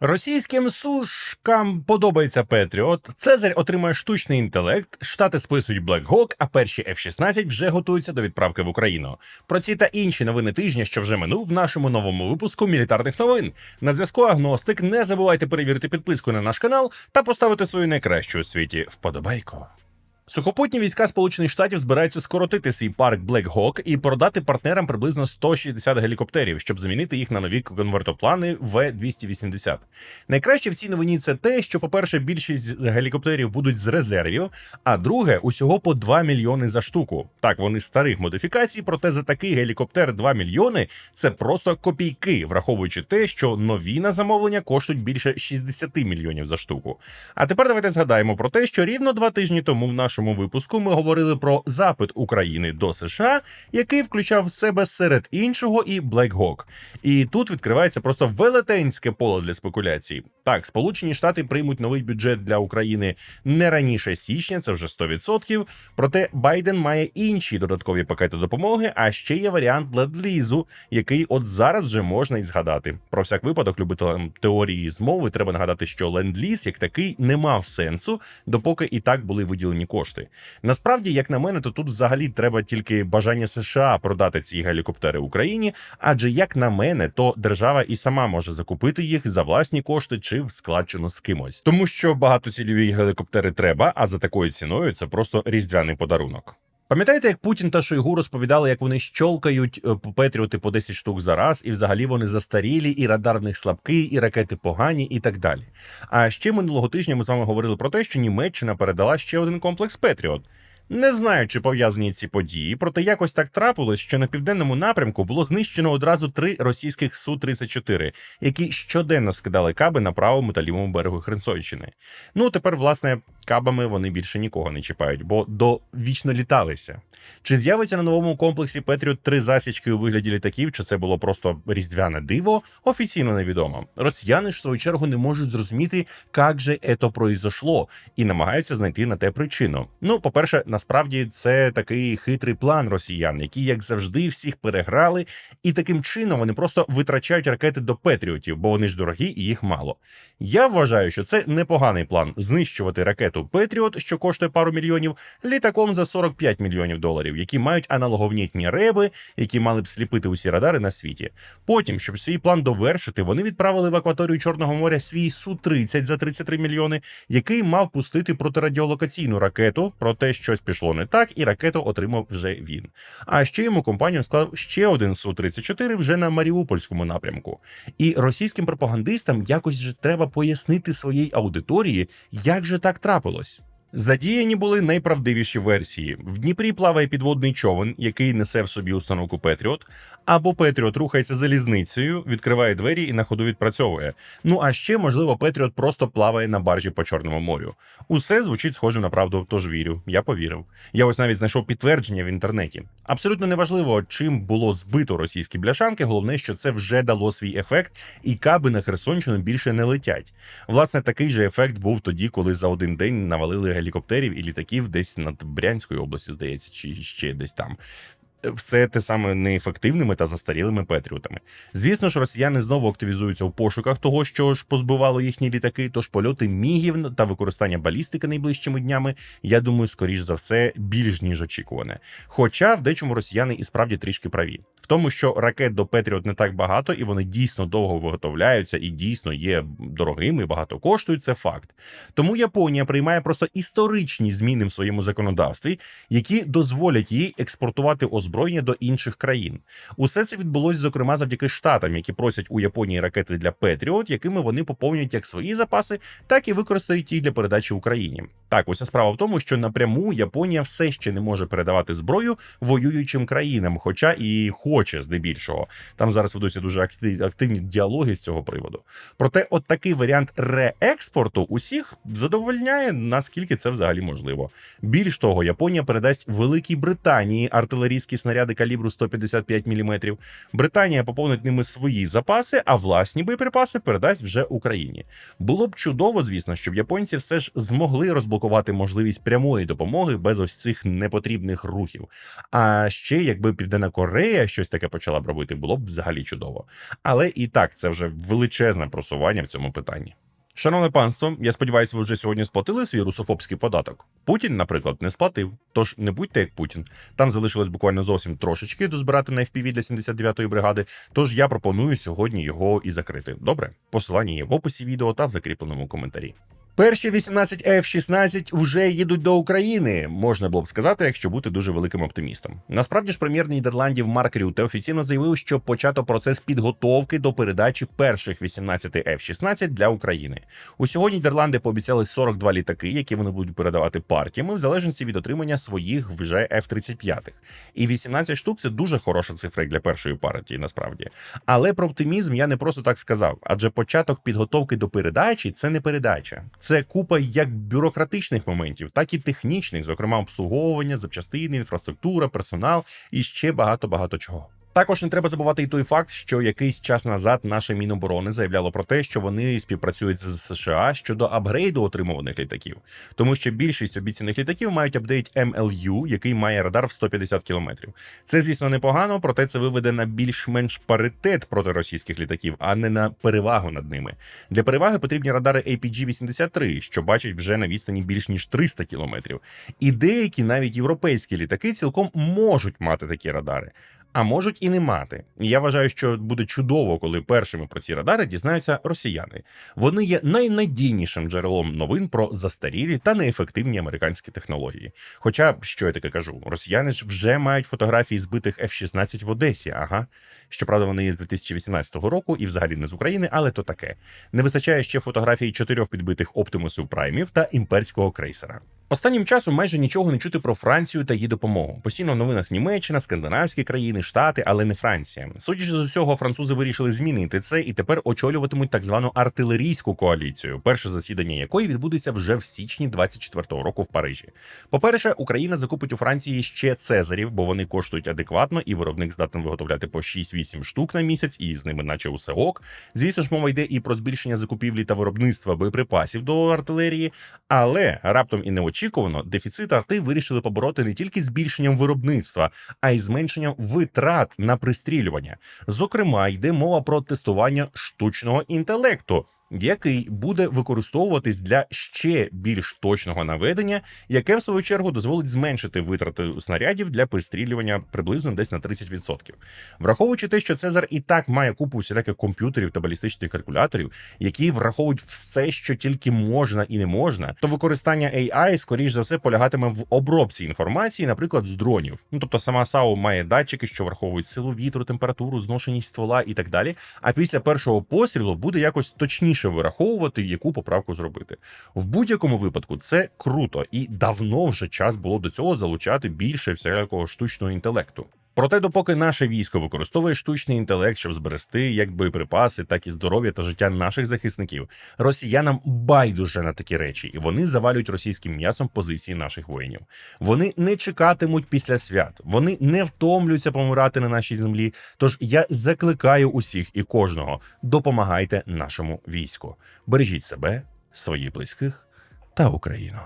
Російським сушкам подобається Петріот. Цезарь отримує штучний інтелект. Штати списують Black Hawk, а перші F-16 вже готуються до відправки в Україну. Про ці та інші новини тижня, що вже минув в нашому новому випуску мілітарних новин. На зв'язку Агностик. Не забувайте перевірити підписку на наш канал та поставити свою найкращу у світі вподобайку. Сухопутні війська Сполучених Штатів збираються скоротити свій парк Black Hawk і продати партнерам приблизно 160 гелікоптерів, щоб замінити їх на нові конвертоплани В-280. Найкраще в цій новині це те, що, по-перше, більшість гелікоптерів будуть з резервів, а друге, усього по 2 мільйони за штуку. Так, вони старих модифікацій, проте за такий гелікоптер 2 мільйони це просто копійки, враховуючи те, що нові на замовлення коштують більше 60 мільйонів за штуку. А тепер давайте згадаємо про те, що рівно два тижні тому в нашому випуску ми говорили про запит України до США, який включав в себе серед іншого і Black Hawk. І тут відкривається просто велетенське поле для спекуляцій. Так, Сполучені Штати приймуть новий бюджет для України не раніше січня, це вже 100%. Проте Байден має інші додаткові пакети допомоги. А ще є варіант ленд-лізу, який от зараз вже можна і згадати. Про всяк випадок любителям теорії змови треба нагадати, що ленд-ліз як такий не мав сенсу, допоки і так були виділені кошти. Насправді, як на мене, то тут взагалі треба тільки бажання США продати ці гелікоптери Україні, адже як на мене, то держава і сама може закупити їх за власні кошти чи в складчину з кимось, тому що багатоцільові гелікоптери треба, а за такою ціною це просто різдвяний подарунок. Пам'ятаєте, як Путін та Шойгу розповідали, як вони щолкають е, Петріоти по 10 штук за раз, і взагалі вони застарілі, і радар в них слабкий, і ракети погані, і так далі. А ще минулого тижня ми з вами говорили про те, що Німеччина передала ще один комплекс Петріот. Не знаю, чи пов'язані ці події, проте якось так трапилось, що на південному напрямку було знищено одразу три російських су 34 які щоденно скидали каби на правому та лівому берегу Херсонщини. Ну тепер, власне, кабами вони більше нікого не чіпають, бо до вічно літалися. Чи з'явиться на новому комплексі Петріот три засічки у вигляді літаків, чи це було просто різдвяне диво, офіційно невідомо. Росіяни ж в свою чергу не можуть зрозуміти, як же ето произошло, і намагаються знайти на те причину. Ну, по-перше, насправді це такий хитрий план росіян, які, як завжди, всіх переграли, і таким чином вони просто витрачають ракети до Петріотів, бо вони ж дорогі і їх мало. Я вважаю, що це непоганий план знищувати ракету Петріот, що коштує пару мільйонів, літаком за 45 мільйонів доларів, які мають аналоговнітні реби, які мали б сліпити усі радари на світі. Потім, щоб свій план довершити, вони відправили в акваторію Чорного моря свій су 30 за 33 мільйони, який мав пустити протирадіолокаційну ракету, проте щось пішло не так, і ракету отримав вже він. А ще йому компанію склав ще один су 34 вже на Маріупольському напрямку. І російським пропагандистам якось же треба пояснити своїй аудиторії, як же так трапилось. Задіяні були найправдивіші версії. В Дніпрі плаває підводний човен, який несе в собі установку Петріот, або Петріот рухається залізницею, відкриває двері і на ходу відпрацьовує. Ну а ще, можливо, Петріот просто плаває на баржі по Чорному морю. Усе звучить схоже на правду, тож вірю. Я повірив. Я ось навіть знайшов підтвердження в інтернеті. Абсолютно неважливо, чим було збито російські бляшанки. Головне, що це вже дало свій ефект, і каби на Херсонщину більше не летять. Власне, такий же ефект був тоді, коли за один день навалили гелікоптерів і літаків десь над Брянською областю, здається, чи ще десь там. Все те саме неефективними та застарілими петріотами. Звісно ж, росіяни знову активізуються в пошуках того, що ж позбивало їхні літаки. Тож польоти мігів та використання балістики найближчими днями, я думаю, скоріш за все, більш ніж очікуване. Хоча в дечому росіяни і справді трішки праві, в тому, що ракет до Петріот не так багато, і вони дійсно довго виготовляються і дійсно є дорогими, багато коштують. Це факт. Тому Японія приймає просто історичні зміни в своєму законодавстві, які дозволять їй експортувати озброєння до інших країн. Усе це відбулось зокрема завдяки штатам, які просять у Японії ракети для Петріот, якими вони поповнюють як свої запаси, так і використають їх для передачі Україні. Так, уся справа в тому, що напряму Японія все ще не може передавати зброю воюючим країнам, хоча і хоче здебільшого. Там зараз ведуться дуже активні діалоги з цього приводу. Проте, от такий варіант реекспорту усіх задовольняє наскільки це взагалі можливо. Більш того, Японія передасть Великій Британії артилерійські снаряди калібру 155 мм. Британія поповнить ними свої запаси, а власні боєприпаси передасть вже Україні. Було б чудово, звісно, щоб японці все ж змогли розблокувати можливість прямої допомоги без ось цих непотрібних рухів. А ще якби Південна Корея щось таке почала б робити, було б взагалі чудово. Але і так це вже величезне просування в цьому питанні. Шановне панство, я сподіваюся, ви вже сьогодні сплатили свій русофобський податок. Путін, наприклад, не сплатив. Тож не будьте як Путін. Там залишилось буквально зовсім трошечки дозбирати на FPV для 79-ї бригади. Тож я пропоную сьогодні його і закрити. Добре, посилання є в описі відео та в закріпленому коментарі. Перші 18 F-16 вже їдуть до України, можна було б сказати, якщо бути дуже великим оптимістом. Насправді ж прем'єр Нідерландів Марк Рюте офіційно заявив, що почато процес підготовки до передачі перших 18 F-16 для України. Усього Нідерланди пообіцяли 42 літаки, які вони будуть передавати партіями в залежності від отримання своїх вже F-35. І 18 штук це дуже хороша цифра для першої партії, насправді. Але про оптимізм я не просто так сказав, адже початок підготовки до передачі це не передача. Це купа як бюрократичних моментів, так і технічних, зокрема обслуговування, запчастини, інфраструктура, персонал і ще багато багато чого. Також не треба забувати і той факт, що якийсь час назад наше Міноборони заявляло про те, що вони співпрацюють з США щодо апгрейду отримуваних літаків, тому що більшість обіцяних літаків мають апдейт MLU, який має радар в 150 км. Це, звісно, непогано, проте це виведе на більш-менш паритет проти російських літаків, а не на перевагу над ними. Для переваги потрібні радари APG-83, що бачать вже на відстані більш ніж 300 км. І деякі навіть європейські літаки цілком можуть мати такі радари. А можуть і не мати. Я вважаю, що буде чудово, коли першими про ці радари дізнаються росіяни. Вони є найнадійнішим джерелом новин про застарілі та неефективні американські технології. Хоча, що я таке кажу, росіяни ж вже мають фотографії збитих F-16 в Одесі. Ага, щоправда, вони є з 2018 року і взагалі не з України, але то таке. Не вистачає ще фотографій чотирьох підбитих оптимусів праймів та імперського крейсера. Останнім часом майже нічого не чути про Францію та її допомогу. Постійно в новинах Німеччина, скандинавські країни, Штати, але не Франція. Судячи з усього, французи вирішили змінити це і тепер очолюватимуть так звану артилерійську коаліцію, перше засідання якої відбудеться вже в січні 24-го року в Парижі. По-перше, Україна закупить у Франції ще цезарів, бо вони коштують адекватно, і виробник здатен виготовляти по 6-8 штук на місяць, і з ними, наче усе ок. Звісно ж, мова йде і про збільшення закупівлі та виробництва боєприпасів до артилерії, але раптом і неочікувано дефіцит арти вирішили побороти не тільки збільшенням виробництва, а й зменшенням витрат на пристрілювання. Зокрема, йде мова про тестування штучного інтелекту. Який буде використовуватись для ще більш точного наведення, яке в свою чергу дозволить зменшити витрати снарядів для пристрілювання приблизно десь на 30%. Враховуючи те, що Цезар і так має купу всіляких комп'ютерів та балістичних калькуляторів, які враховують все, що тільки можна і не можна, то використання AI, скоріш за все, полягатиме в обробці інформації, наприклад, з дронів. Ну тобто сама САУ має датчики, що враховують силу вітру, температуру, зношеність ствола і так далі. А після першого пострілу буде якось точніше вираховувати, яку поправку зробити. В будь-якому випадку це круто, і давно вже час було до цього залучати більше всякого штучного інтелекту. Проте, допоки наше військо використовує штучний інтелект, щоб зберегти як боєприпаси, так і здоров'я та життя наших захисників, росіянам байдуже на такі речі, і вони завалюють російським м'ясом позиції наших воїнів. Вони не чекатимуть після свят, вони не втомлюються помирати на нашій землі. Тож я закликаю усіх і кожного: допомагайте нашому війську, бережіть себе, своїх близьких та Україну.